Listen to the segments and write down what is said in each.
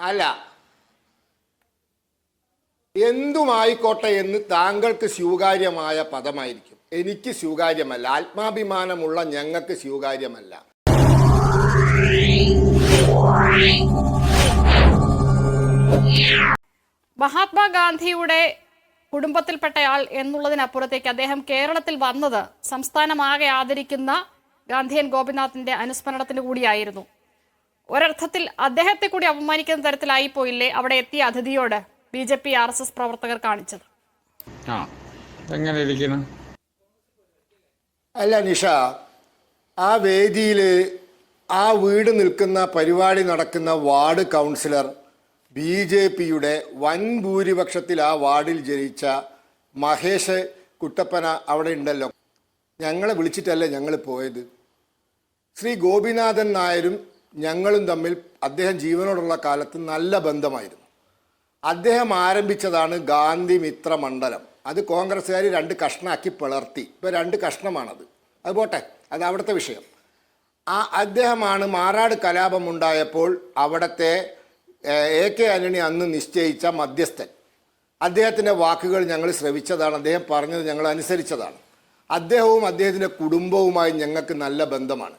അല്ല. എന്തുമായിക്കോട്ടെ എന്ന് താങ്കൾക്ക് സ്വീകാര്യമായ പദമായിരിക്കും. എനിക്ക് സ്വീകാര്യമല്ല. ആത്മാഭിമാനമുള്ള ഞങ്ങൾക്ക് സ്വീകാര്യമല്ല. മഹാത്മാഗാന്ധിയുടെ കുടുംബത്തിൽപ്പെട്ടയാൾ എന്നുള്ളതിനപ്പുറത്തേക്ക് അദ്ദേഹം കേരളത്തിൽ വന്നത് സംസ്ഥാനമാകെ ആദരിക്കുന്ന ഗാന്ധിയൻ ഗോപിനാഥിന്റെ അനുസ്മരണത്തിന് കൂടിയായിരുന്നു. ഒരർത്ഥത്തിൽ അദ്ദേഹത്തെ കൂടി അപമാനിക്കുന്ന തരത്തിലായി പോയില്ലേ അവിടെ എത്തിയ അതിഥിയോട് B J P R S S പ്രവർത്തകർ കാണിച്ചത്? എങ്ങനെ ഇരിക്കുന്നു? അല്ല നിഷ ആ വേദിയിൽ ആ വീട് നിൽക്കുന്ന പരിപാടി നടക്കുന്ന വാർഡ് കൗൺസിലർ ബി ജെ പിയുടെ വൻ ഭൂരിപക്ഷത്തിൽ ആ വാർഡിൽ ജനിച്ച മഹേഷ് കുട്ടപ്പന അവിടെ ഉണ്ടല്ലോ. ഞങ്ങളെ വിളിച്ചിട്ടല്ലേ ഞങ്ങൾ പോയത്? ശ്രീ ഗോപിനാഥൻ നായരും ഞങ്ങളും തമ്മിൽ അദ്ദേഹം ജീവനോടുള്ള കാലത്ത് നല്ല ബന്ധമായിരുന്നു. അദ്ദേഹം ആരംഭിച്ചതാണ് ഗാന്ധി മിത്ര മണ്ഡലം. അത് കോൺഗ്രസ്സുകാർ രണ്ട് കഷ്ണാക്കി പിളർത്തി. ഇപ്പോൾ രണ്ട് കഷ്ണമാണത്. അത് പോട്ടെ അത് അവിടുത്തെ വിഷയം. ആ അദ്ദേഹമാണ് മാറാട് കലാപം ഉണ്ടായപ്പോൾ അവിടുത്തെ എ കെ ആന്റണി അന്ന് നിശ്ചയിച്ച മധ്യസ്ഥൻ. അദ്ദേഹത്തിന്റെ വാക്കുകൾ ഞങ്ങൾ ശ്രവിച്ചതാണ്. അദ്ദേഹം പറഞ്ഞത് ഞങ്ങൾ അനുസരിച്ചതാണ്. അദ്ദേഹവും അദ്ദേഹത്തിന്റെ കുടുംബവുമായി ഞങ്ങൾക്ക് നല്ല ബന്ധമാണ്.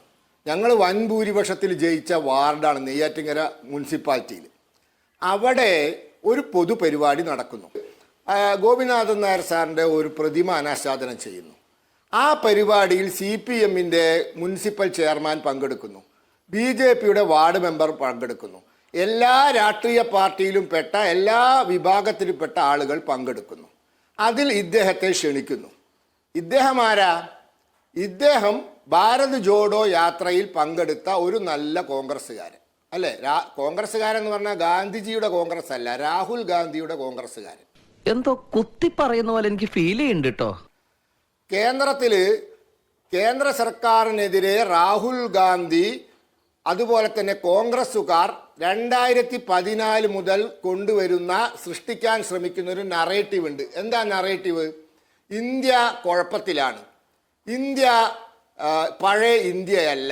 ഞങ്ങൾ വൻ ഭൂരിപക്ഷത്തിൽ ജയിച്ച വാർഡാണ് നെയ്യാറ്റിങ്ങര മുനിസിപ്പാലിറ്റിയിൽ. അവിടെ ഒരു പൊതുപരിപാടി നടക്കുന്നു. ഗോപിനാഥൻ നായർ സാറിന്റെ ഒരു പ്രതിമ അനാച്ഛാദനം ചെയ്യുന്നു. ആ പരിപാടിയിൽ സി പി എമ്മിന്റെ മുനിസിപ്പൽ ചെയർമാൻ പങ്കെടുക്കുന്നു. ബി ജെ പിയുടെ വാർഡ് മെമ്പർ പങ്കെടുക്കുന്നു. എല്ലാ രാഷ്ട്രീയ പാർട്ടിയിലും പെട്ട എല്ലാ വിഭാഗത്തിലും പെട്ട ആളുകൾ പങ്കെടുക്കുന്നു. അതിൽ ഇദ്ദേഹത്തെ ക്ഷണിക്കുന്നു. ഇദ്ദേഹം ആരാ? ഇദ്ദേഹം ഭാരത് ജോഡോ യാത്രയിൽ പങ്കെടുത്ത ഒരു നല്ല കോൺഗ്രസ്സുകാരൻ. അല്ലേ? കോൺഗ്രസ്സുകാരൻ എന്ന് പറഞ്ഞാൽ ഗാന്ധിജിയുടെ കോൺഗ്രസ് അല്ല രാഹുൽ ഗാന്ധിയുടെ കോൺഗ്രസ്സുകാരൻ. എന്തോ കുത്തി പറയുന്ന പോലെ എനിക്ക് ഫീൽ ചെയ്യുന്നുണ്ട് കേട്ടോ കേന്ദ്രത്തിൽ കേന്ദ്ര സർക്കാരിനെതിരെ രാഹുൽ ഗാന്ധി അതുപോലെ തന്നെ കോൺഗ്രസ്സുകാർ രണ്ടായിരത്തി പതിനാല് മുതൽ കൊണ്ടുവരുന്ന സൃഷ്ടിക്കാൻ ശ്രമിക്കുന്ന ഒരു നറേറ്റീവ് ഉണ്ട്. എന്താ നറേറ്റീവ് ഇന്ത്യ കുഴപ്പത്തിലാണ്. ഇന്ത്യ പഴയ ഇന്ത്യയല്ല.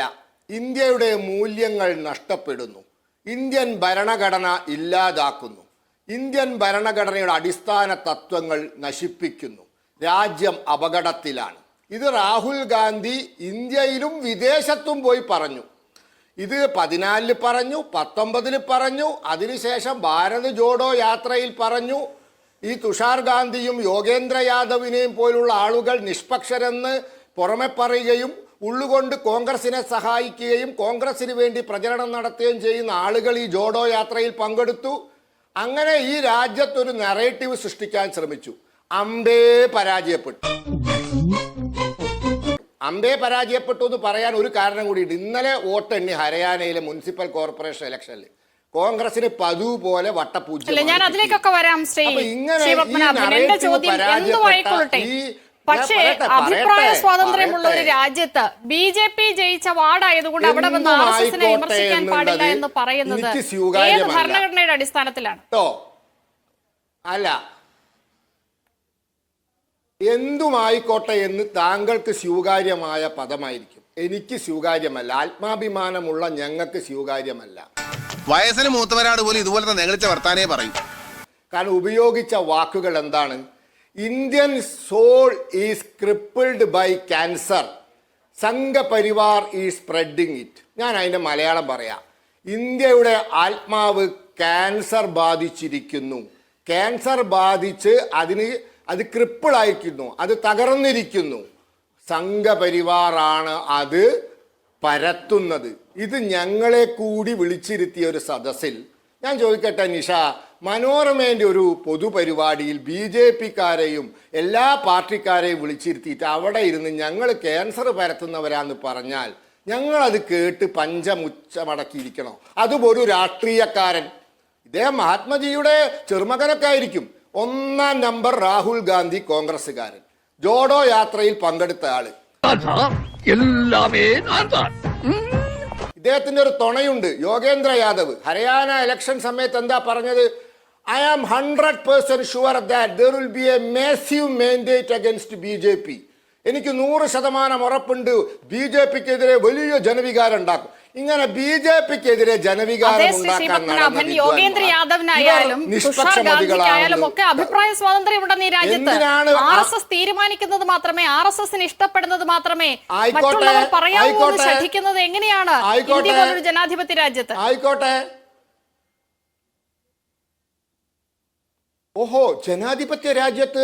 ഇന്ത്യയുടെ മൂല്യങ്ങൾ നഷ്ടപ്പെടുന്നു. ഇന്ത്യൻ ഭരണഘടന ഇല്ലാതാക്കുന്നു. ഇന്ത്യൻ ഭരണഘടനയുടെ അടിസ്ഥാന തത്വങ്ങൾ നശിപ്പിക്കുന്നു. രാജ്യം അപകടത്തിലാണ്. ഇത് രാഹുൽ ഗാന്ധി ഇന്ത്യയിലും വിദേശത്തും പോയി പറഞ്ഞു. ഇത് പതിനാലിൽ പറഞ്ഞു പത്തൊമ്പതിൽ പറഞ്ഞു അതിനുശേഷം ഭാരത് ജോഡോ യാത്രയിൽ പറഞ്ഞു. ഈ തുഷാർ ഗാന്ധിയും യോഗേന്ദ്ര യാദവിനെയും പോലുള്ള ആളുകൾ നിഷ്പക്ഷരെന്ന് പുറമെ പറയുകയും ഉള്ളുകൊണ്ട് കോൺഗ്രസിനെ സഹായിക്കുകയും കോൺഗ്രസിന് വേണ്ടി പ്രചരണം നടത്തുകയും ചെയ്യുന്ന ആളുകൾ ഈ ജോഡോ യാത്രയിൽ പങ്കെടുത്തു. അങ്ങനെ ഈ രാജ്യത്തൊരു നെറേറ്റീവ് സൃഷ്ടിക്കാൻ ശ്രമിച്ചു. അംബേ പരാജയപ്പെട്ടു. അംബേ പരാജയപ്പെട്ടു എന്ന് പറയാൻ ഒരു കാരണം കൂടിയുണ്ട്. ഇന്നലെ വോട്ടെണ്ണി ഹരിയാനയിലെ മുനിസിപ്പൽ കോർപ്പറേഷൻ ഇലക്ഷനിൽ കോൺഗ്രസിന് പതുപോലെ പോലെ വട്ടപൂജ്യം ഞാൻ അതിലേക്കൊക്കെ വരാം ഇങ്ങനെ ഈ പക്ഷേ അഭിപ്രായ സ്വാതന്ത്ര്യമുള്ള ഒരു. രാജ്യത്ത് ബി ജെ പി ജയിച്ച വാർഡായതുകൊണ്ട് അവിടെ വന്ന് ആർ എസ് എസിനെ വിമർശിക്കാൻ പാടില്ല എന്ന് പറയുന്നത് ഏത് ഭരണഘടനയുടെ അടിസ്ഥാനത്തിലാണ്? അല്ല. എന്തുമായിക്കോട്ടെ എന്ന് താങ്കൾക്ക് സ്വീകാര്യമായ പദമായിരിക്കും. എനിക്ക് സ്വീകാര്യമല്ല. ആത്മാഭിമാനമുള്ള ഞങ്ങൾക്ക് സ്വീകാര്യമല്ല. വയസ്സിന് മൂത്തവരാട് പോലും ഇതുപോലത്തെ നെകളിച്ച വർത്താനേ പറയും. കാരണം ഉപയോഗിച്ച വാക്കുകൾ എന്താണ്? Indian soul is crippled by cancer Sangh Parivar ഈ സ്പ്രെഡിങ് ഇറ്റ് ഞാൻ അതിന്റെ മലയാളം പറയാം. ഇന്ത്യയുടെ ആത്മാവ് ക്യാൻസർ ബാധിച്ചിരിക്കുന്നു. ക്യാൻസർ ബാധിച്ച് അതിന് അത് ക്രിപ്പിളായിരിക്കുന്നു അത് തകർന്നിരിക്കുന്നു. സംഘപരിവാറാണ് അത് പരത്തുന്നത്. ഇത് ഞങ്ങളെ കൂടി വിളിച്ചിരുത്തിയ ഒരു സദസ്സിൽ. ഞാൻ ചോദിക്കട്ടെ നിഷ മനോരമേന്റെ ഒരു പൊതുപരിപാടിയിൽ ബി ജെ പിക്കാരെയും എല്ലാ പാർട്ടിക്കാരെയും വിളിച്ചിരുത്തിയിട്ട് അവിടെ ഇരുന്ന് ഞങ്ങൾ ക്യാൻസർ പരത്തുന്നവരാന്ന് പറഞ്ഞാൽ ഞങ്ങളത് കേട്ട് പഞ്ചമുച്ചമടക്കിയിരിക്കണോ. അതും ഒരു രാഷ്ട്രീയക്കാരൻ. ഇദ്ദേഹം മഹാത്മജിയുടെ ചെറുമകനൊക്കെ ആയിരിക്കും. ഒന്നാം നമ്പർ രാഹുൽ ഗാന്ധി കോൺഗ്രസ്സുകാരൻ. ജോഡോ യാത്രയിൽ പങ്കെടുത്ത ആൾ. ഇദ്ദേഹത്തിന്റെ ഒരു തുണയുണ്ട്. യോഗേന്ദ്ര യാദവ്. ഹരിയാന ഇലക്ഷൻ സമയത്ത് എന്താ പറഞ്ഞത്? I am hundred percent sure that there will be a massive mandate against P എനിക്ക് നൂറ് ശതമാനം ഉറപ്പുണ്ട്. ബി ജെ പിക്കെതിരെ വലിയ ജനവികാരം ഉണ്ടാക്കും. ഇങ്ങനെ ബി ജെ പിക്കെതിരെ ജനവികാരം യോഗേന്ദ്ര യാദവിനായാലും തുഷാർ ഗാന്ധിക്കായാലും ഒക്കെ അഭിപ്രായ സ്വാതന്ത്ര്യം ഉണ്ടെന്ന് ഈ രാജ്യത്ത്. ആർ എസ് എസ് തീരുമാനിക്കുന്നത് മാത്രമേ ആർ എസ് എസിന് ഇഷ്ടപ്പെടുന്നത് മാത്രമേ മറ്റുള്ളവർ പറയാമോ എന്ന് ശ്രദ്ധിക്കുന്നത് എങ്ങനെയാണ്. ഇന്ത്യ പോലൊരു ജനാധിപത്യ രാജ്യത്ത്. ആയിക്കോട്ടെ. ഓഹോ ജനാധിപത്യ രാജ്യത്ത്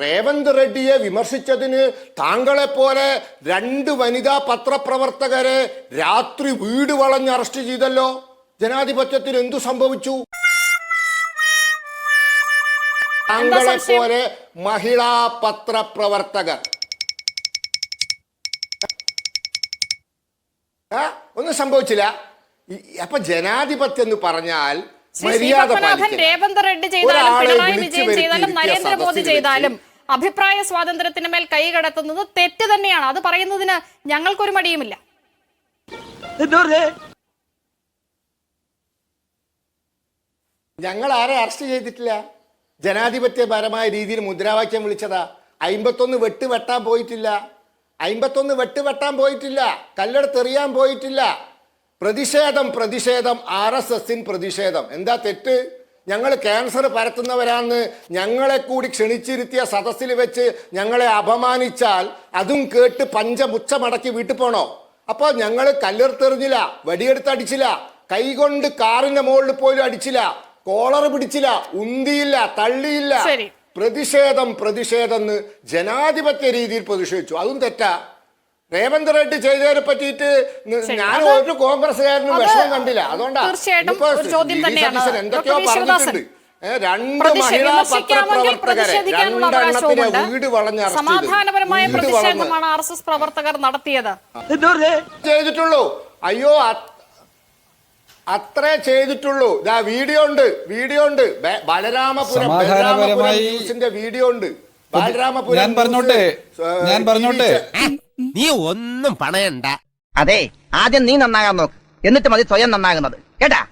രേവന്ത് റെഡ്ഡിയെ വിമർശിച്ചതിന് താങ്കളെ പോലെ രണ്ട് വനിതാ പത്രപ്രവർത്തകരെ രാത്രി വീട് വളഞ്ഞ് അറസ്റ്റ് ചെയ്തല്ലോ? ജനാധിപത്യത്തിന് എന്തു സംഭവിച്ചു? താങ്കളെ പോലെ മഹിളാ പത്രപ്രവർത്തകർ. ഒന്നും സംഭവിച്ചില്ല. അപ്പൊ ജനാധിപത്യം എന്ന് പറഞ്ഞാൽ ശ്രീ ശ്രീ മര്യാദ പത്മനാഭൻ പാലിക്കൽ. രേവന്ത് റെഡ്ഡി ചെയ്താലും പിണറായി വിജയൻ ചെയ്താലും നരേന്ദ്രമോദി ചെയ്താലും അഭിപ്രായ സ്വാതന്ത്ര്യത്തിന് മേൽ കൈകടത്തുന്നത് തെറ്റ് തന്നെയാണ്. അത് പറയുന്നതിന് ഞങ്ങൾക്കൊരു മടിയുമില്ല. ഞങ്ങൾ ആരെ അറസ്റ്റ് ചെയ്തിട്ടില്ല? ജനാധിപത്യപരമായ രീതിയിൽ മുദ്രാവാക്യം വിളിച്ചതാ. അയിമ്പത്തൊന്ന് വെട്ട് വെട്ടാൻ പോയിട്ടില്ല. അയിമ്പത്തൊന്ന് വെട്ട് വെട്ടാൻ പോയിട്ടില്ല. കല്ലെടുത്തെറിയാൻ പോയിട്ടില്ല. പ്രതിഷേധം പ്രതിഷേധം ആർ എസ് എസിൻ പ്രതിഷേധം. എന്താ തെറ്റ്? ഞങ്ങൾ ക്യാൻസർ പരത്തുന്നവരാന്ന് ഞങ്ങളെ കൂടി ക്ഷണിച്ചിരുത്തിയ സദസ്സിൽ വെച്ച് ഞങ്ങളെ അപമാനിച്ചാൽ അതും കേട്ട് പഞ്ചമുച്ചമടക്കി വീട്ടിൽ പോണോ? അപ്പോൾ ഞങ്ങൾ വെടിയെടുത്ത് അടിച്ചില്ല കൈകൊണ്ട് കാറിന്റെ മുകളിൽ പോലും അടിച്ചില്ല കോളർ പിടിച്ചില്ല ഉന്തിയില്ല തള്ളിയില്ല. പ്രതിഷേധം പ്രതിഷേധം ജനാധിപത്യ രീതിയിൽ പ്രതിഷേധിച്ചു. അതും തെറ്റാ. രേവന്ത് റെഡ്ഡി ചെയ്തതിനെ പറ്റിയിട്ട് ഞാൻ ഒരു കോൺഗ്രസ്സുകാരനും വിഷമം കണ്ടില്ല. അതുകൊണ്ടാണ്. എന്തൊക്കെയോ പറഞ്ഞിട്ടുണ്ട്. രണ്ട് മഹിളാ പത്രപ്രവർത്തകരെ രണ്ടെണ്ണത്തിനെ വീട് വളഞ്ഞ്. സമാധാനപരമായ പ്രതിഷേധമാണ് ആർ എസ് എസ് പ്രവർത്തകർ നടത്തിയത്. ചെയ്തിട്ടുള്ളൂ. അയ്യോ അത്രേ ചെയ്തിട്ടുള്ളൂ. ഇതാ വീഡിയോ ഉണ്ട് വീഡിയോ ഉണ്ട്. ബലരാമപുരം ബലരാമപുരം വീഡിയോ ഉണ്ട്. ബാലരാമപുരം ഞാൻ പറഞ്ഞോട്ടെ ഞാൻ പറഞ്ഞോട്ടെ. നീ ഒന്നും പണയണ്ട. അതെ ആദ്യം നീ നന്നാകാൻ നോക്ക്. എന്നിട്ട് മതി സ്വയം നന്നാകുന്നത്. കേട്ടാ?